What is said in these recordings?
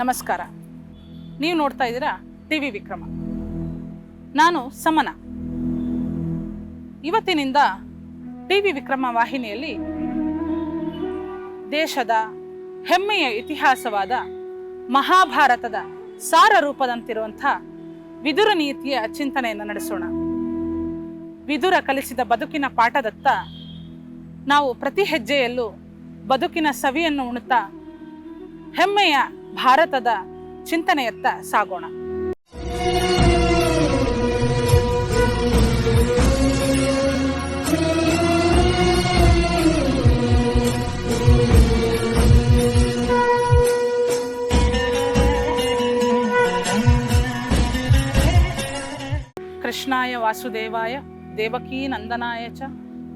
ನಮಸ್ಕಾರ. ನೀವು ನೋಡ್ತಾ ಇದ್ದೀರಾ ಟಿ ವಿ ವಿಕ್ರಮ. ನಾನು ಸಮನ. ಇವತ್ತಿನಿಂದ ಟಿ ವಿ ವಿಕ್ರಮ ವಾಹಿನಿಯಲ್ಲಿ ದೇಶದ ಹೆಮ್ಮೆಯ ಇತಿಹಾಸವಾದ ಮಹಾಭಾರತದ ಸಾರ ರೂಪದಂತಿರುವಂಥ ವಿದುರ ನೀತಿಯ ಚಿಂತನೆಯನ್ನು ನಡೆಸೋಣ. ವಿದುರ ಕಲಿಸಿದ ಬದುಕಿನ ಪಾಠದತ್ತ ನಾವು ಪ್ರತಿ ಹೆಜ್ಜೆಯಲ್ಲೂ ಬದುಕಿನ ಸವಿಯನ್ನು ಉಣುತ್ತಾ ಹೆಮ್ಮೆಯ ಭಾರತದ ಚಿಂತನೆಯತ್ತ ಸಾಗೋಣ. ಕೃಷ್ಣಾಯ ವಾಸುದೇವಾಯ, ದೇವಕೀ ನಂದನಾಯ ಚ,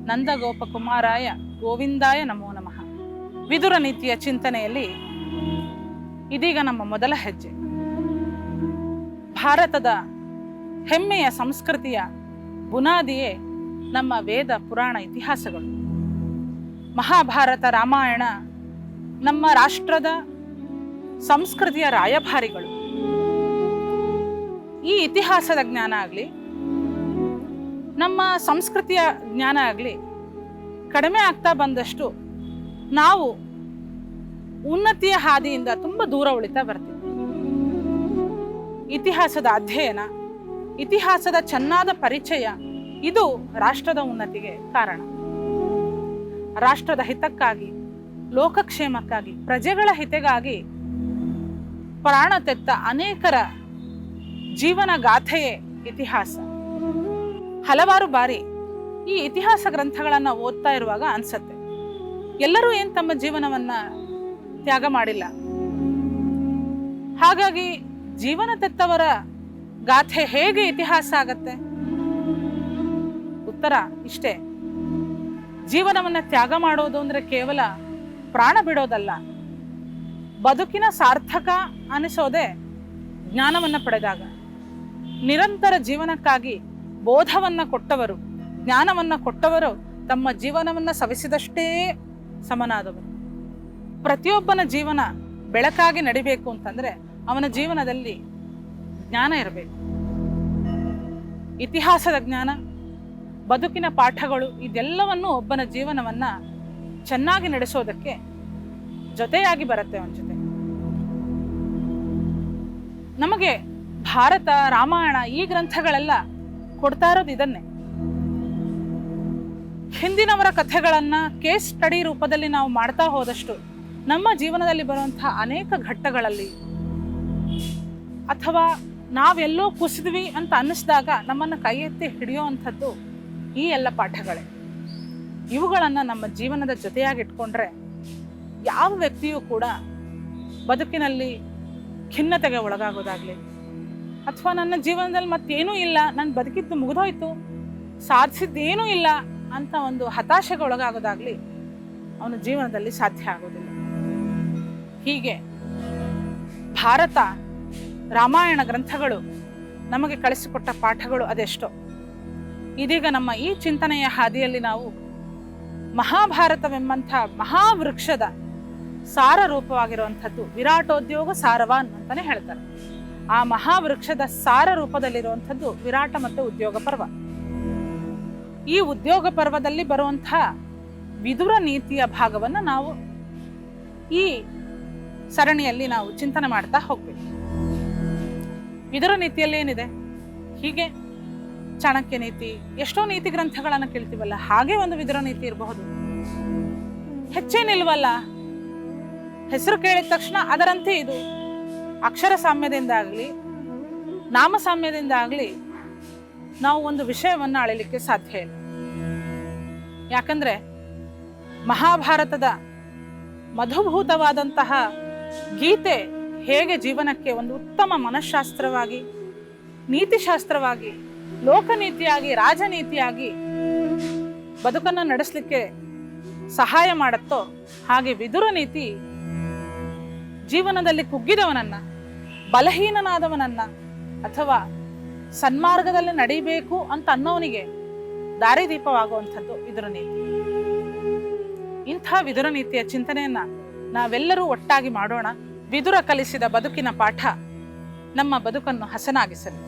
ನಂದಗೋಪಕುಮಾರಾಯ, ಗೋವಿಂದಾಯ ನಮೋ ನಮಃ. ವಿದುರ ನೀತಿಯ ಚಿಂತನೆಯಲ್ಲಿ ಇದೀಗ ನಮ್ಮ ಮೊದಲ ಹೆಜ್ಜೆ. ಭಾರತದ ಹೆಮ್ಮೆಯ ಸಂಸ್ಕೃತಿಯ ಬುನಾದಿಯೇ ನಮ್ಮ ವೇದ ಪುರಾಣ ಇತಿಹಾಸಗಳು. ಮಹಾಭಾರತ ರಾಮಾಯಣ ನಮ್ಮ ರಾಷ್ಟ್ರದ ಸಂಸ್ಕೃತಿಯ ರಾಯಭಾರಿಗಳು. ಈ ಇತಿಹಾಸದ ಜ್ಞಾನ ಆಗಲಿ, ನಮ್ಮ ಸಂಸ್ಕೃತಿಯ ಜ್ಞಾನ ಆಗಲಿ ಕಡಿಮೆ ಆಗ್ತಾ ಬಂದಷ್ಟು ನಾವು ಉನ್ನತಿಯ ಹಾದಿಯಿಂದ ತುಂಬ ದೂರ ಉಳಿತಾ ಬರ್ತೀವಿ ಇತಿಹಾಸದ ಅಧ್ಯಯನ, ಇತಿಹಾಸದ ಚೆನ್ನಾದ ಪರಿಚಯ, ಇದು ರಾಷ್ಟ್ರದ ಉನ್ನತಿಗೆ ಕಾರಣ. ರಾಷ್ಟ್ರದ ಹಿತಕ್ಕಾಗಿ, ಲೋಕಕ್ಷೇಮಕ್ಕಾಗಿ, ಪ್ರಜೆಗಳ ಹಿತೆಗಾಗಿ ಪ್ರಾಣ ತೆತ್ತ ಅನೇಕರ ಜೀವನ ಗಾಥೆಯೇ ಇತಿಹಾಸ. ಹಲವಾರು ಬಾರಿ ಈ ಇತಿಹಾಸ ಗ್ರಂಥಗಳನ್ನು ಓದ್ತಾ ಇರುವಾಗ ಅನ್ಸತ್ತೆ. ಎಲ್ಲರೂ ಏನು ತಮ್ಮ ಜೀವನವನ್ನ ತ್ಯಾಗ ಮಾಡಿಲ್ಲ. ಹಾಗಾಗಿ ಜೀವನ ತೆತ್ತವರ ಗಾಥೆ ಹೇಗೆ ಇತಿಹಾಸ ಆಗತ್ತೆ? ಉತ್ತರ ಇಷ್ಟೇ. ಜೀವನವನ್ನ ತ್ಯಾಗ ಮಾಡೋದು ಅಂದ್ರೆ ಕೇವಲ ಪ್ರಾಣ ಬಿಡೋದಲ್ಲ. ಬದುಕಿನ ಸಾರ್ಥಕ ಅನಿಸೋದೇ ಜ್ಞಾನವನ್ನ ಪಡೆದಾಗ. ನಿರಂತರ ಜೀವನಕ್ಕಾಗಿ ಬೋಧವನ್ನ ಕೊಟ್ಟವರು, ಜ್ಞಾನವನ್ನ ಕೊಟ್ಟವರು ತಮ್ಮ ಜೀವನವನ್ನ ಸವಿಸಿದಷ್ಟೇ ಸಮನಾದವರು. ಪ್ರತಿಯೊಬ್ಬನ ಜೀವನ ಬೆಳಕಾಗಿ ನಡಿಬೇಕು ಅಂತಂದ್ರೆ ಅವನ ಜೀವನದಲ್ಲಿ ಜ್ಞಾನ ಇರಬೇಕು. ಇತಿಹಾಸದ ಜ್ಞಾನ, ಬದುಕಿನ ಪಾಠಗಳು ಇದೆಲ್ಲವನ್ನು ಒಬ್ಬನ ಜೀವನವನ್ನ ಚೆನ್ನಾಗಿ ನಡೆಸೋದಕ್ಕೆ ಜೊತೆಯಾಗಿ ಬರುತ್ತೆ ಅವನ ಜೊತೆ. ನಮಗೆ ಭಾರತ, ರಾಮಾಯಣ ಈ ಗ್ರಂಥಗಳೆಲ್ಲ ಕೊಡ್ತಾ ಇರೋದು ಇದನ್ನೇ. ಹಿಂದಿನವರ ಕಥೆಗಳನ್ನ ಕೇಸ್ ಸ್ಟಡಿ ರೂಪದಲ್ಲಿ ನಾವು ಮಾಡ್ತಾ ಹೋದಷ್ಟು ನಮ್ಮ ಜೀವನದಲ್ಲಿ ಬರುವಂತಹ ಅನೇಕ ಘಟ್ಟಗಳಲ್ಲಿ ಅಥವಾ ನಾವೆಲ್ಲೋ ಕುಸಿದ್ವಿ ಅಂತ ಅನ್ನಿಸಿದಾಗ ನಮ್ಮನ್ನು ಕೈ ಎತ್ತಿ ಹಿಡಿಯುವಂಥದ್ದು ಈ ಎಲ್ಲ ಪಾಠಗಳೇ. ಇವುಗಳನ್ನು ನಮ್ಮ ಜೀವನದ ಜೊತೆಯಾಗಿಟ್ಕೊಂಡ್ರೆ ಯಾವ ವ್ಯಕ್ತಿಯೂ ಕೂಡ ಬದುಕಿನಲ್ಲಿ ಖಿನ್ನತೆಗೆ ಒಳಗಾಗೋದಾಗಲಿ ಅಥವಾ ನನ್ನ ಜೀವನದಲ್ಲಿ ಮತ್ತೇನೂ ಇಲ್ಲ, ನಾನು ಬದುಕಿದ್ದು ಮುಗಿದೋಯ್ತು, ಸಾಧಿಸಿದ್ದೇನೂ ಇಲ್ಲ ಅಂತ ಒಂದು ಹತಾಶೆಗೆ ಒಳಗಾಗೋದಾಗ್ಲಿ ಅವನ ಜೀವನದಲ್ಲಿ ಸಾಧ್ಯ ಆಗೋದಿಲ್ಲ. ಹೀಗೆ ಭಾರತ, ರಾಮಾಯಣ ಗ್ರಂಥಗಳು ನಮಗೆ ಕಳಿಸಿಕೊಟ್ಟ ಪಾಠಗಳು ಅದೆಷ್ಟೋ. ಇದೀಗ ನಮ್ಮ ಈ ಚಿಂತನೆಯ ಹಾದಿಯಲ್ಲಿ ನಾವು ಮಹಾಭಾರತವೆಂಬಂಥ ಮಹಾವೃಕ್ಷದ ಸಾರ ರೂಪವಾಗಿರುವಂಥದ್ದು ವಿರಾಟೋದ್ಯೋಗ ಸಾರವಾನ್ ಅಂತಾನೆ ಹೇಳ್ತಾರೆ. ಆ ಮಹಾವೃಕ್ಷದ ಸಾರ ರೂಪದಲ್ಲಿರುವಂಥದ್ದು ವಿರಾಟ ಮತ್ತು ಉದ್ಯೋಗ ಪರ್ವ. ಈ ಉದ್ಯೋಗ ಪರ್ವದಲ್ಲಿ ಬರುವಂತಹ ವಿದುರ ನೀತಿಯ ಭಾಗವನ್ನು ನಾವು ಈ ಸರಣಿಯಲ್ಲಿ ನಾವು ಚಿಂತನೆ ಮಾಡ್ತಾ ಹೋಗ್ಬೇಕು. ಇದರ ನೀತಿಯಲ್ಲಿ ಏನಿದೆ? ಹೀಗೆ ಚಾಣಕ್ಯ ನೀತಿ, ಎಷ್ಟೋ ನೀತಿ ಗ್ರಂಥಗಳನ್ನು ಕೇಳ್ತೀವಲ್ಲ, ಹಾಗೆ ಒಂದು ವಿದುರ ನೀತಿ ಇರಬಹುದು. ಹೆಚ್ಚೇನಿಲ್ವಲ್ಲ? ಹೆಸರು ಕೇಳಿದ ತಕ್ಷಣ ಅದರಂತೆ ಇದು. ಅಕ್ಷರ ಸಾಮ್ಯದಿಂದ ಆಗಲಿ, ನಾಮ ಸಾಮ್ಯದಿಂದ ಆಗಲಿ, ನಾವು ಒಂದು ವಿಷಯವನ್ನು ಅಳಿಲಿಕ್ಕೆ ಸಾಧ್ಯ ಇಲ್ಲ. ಯಾಕಂದ್ರೆ ಮಹಾಭಾರತದ ಮಧುಭೂತವಾದಂತಹ ಗೀತೆ ಹೇಗೆ ಜೀವನಕ್ಕೆ ಒಂದು ಉತ್ತಮ ಮನಃಶಾಸ್ತ್ರವಾಗಿ, ನೀತಿಶಾಸ್ತ್ರವಾಗಿ, ಲೋಕನೀತಿಯಾಗಿ, ರಾಜನೀತಿಯಾಗಿ ಬದುಕನ್ನು ನಡೆಸಲಿಕ್ಕೆ ಸಹಾಯ ಮಾಡುತ್ತೋ ಹಾಗೆ ವಿದುರ ನೀತಿ ಜೀವನದಲ್ಲಿ ಕುಗ್ಗಿದವನನ್ನ, ಬಲಹೀನನಾದವನನ್ನ ಅಥವಾ ಸನ್ಮಾರ್ಗದಲ್ಲಿ ನಡೀಬೇಕು ಅಂತ ಅನ್ನೋವನಿಗೆ ದಾರಿದೀಪವಾಗುವಂಥದ್ದು ವಿದುರ ನೀತಿ. ಇಂಥ ವಿದುರ ನೀತಿಯ ಚಿಂತನೆಯನ್ನ ನಾವೆಲ್ಲರೂ ಒಟ್ಟಾಗಿ ಮಾಡೋಣ. ವಿದುರ ಕಲಿಸಿದ ಬದುಕಿನ ಪಾಠ ನಮ್ಮ ಬದುಕನ್ನು ಹಸನಾಗಿಸಲಿ.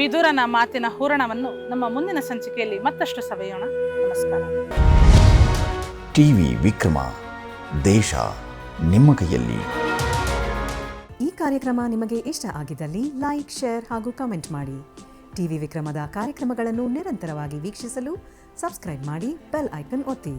ವಿದುರನ ಮಾತಿನ ಹೂರಣವನ್ನು ನಮ್ಮ ಮುಂದಿನ ಸಂಚಿಕೆಯಲ್ಲಿ ಮತ್ತಷ್ಟು ಸವೆಯೋಣ. ನಮಸ್ಕಾರ. ಟಿವಿ ವಿಕ್ರಮ ದೇಶ ನಿಮ್ಮ ಕೈಯಲ್ಲಿ. ಈ ಕಾರ್ಯಕ್ರಮ ನಿಮಗೆ ಇಷ್ಟ ಆಗಿದ್ದಲ್ಲಿ ಲೈಕ್ ಶೇರ್ ಹಾಗೂ ಕಮೆಂಟ್ ಮಾಡಿ. ಟಿವಿ ವಿಕ್ರಮದ ಕಾರ್ಯಕ್ರಮಗಳನ್ನು ನಿರಂತರವಾಗಿ ವೀಕ್ಷಿಸಲು ಸಬ್ಸ್ಕ್ರೈಬ್ ಮಾಡಿ ಬೆಲ್ ಐಕನ್ ಒತ್ತಿ.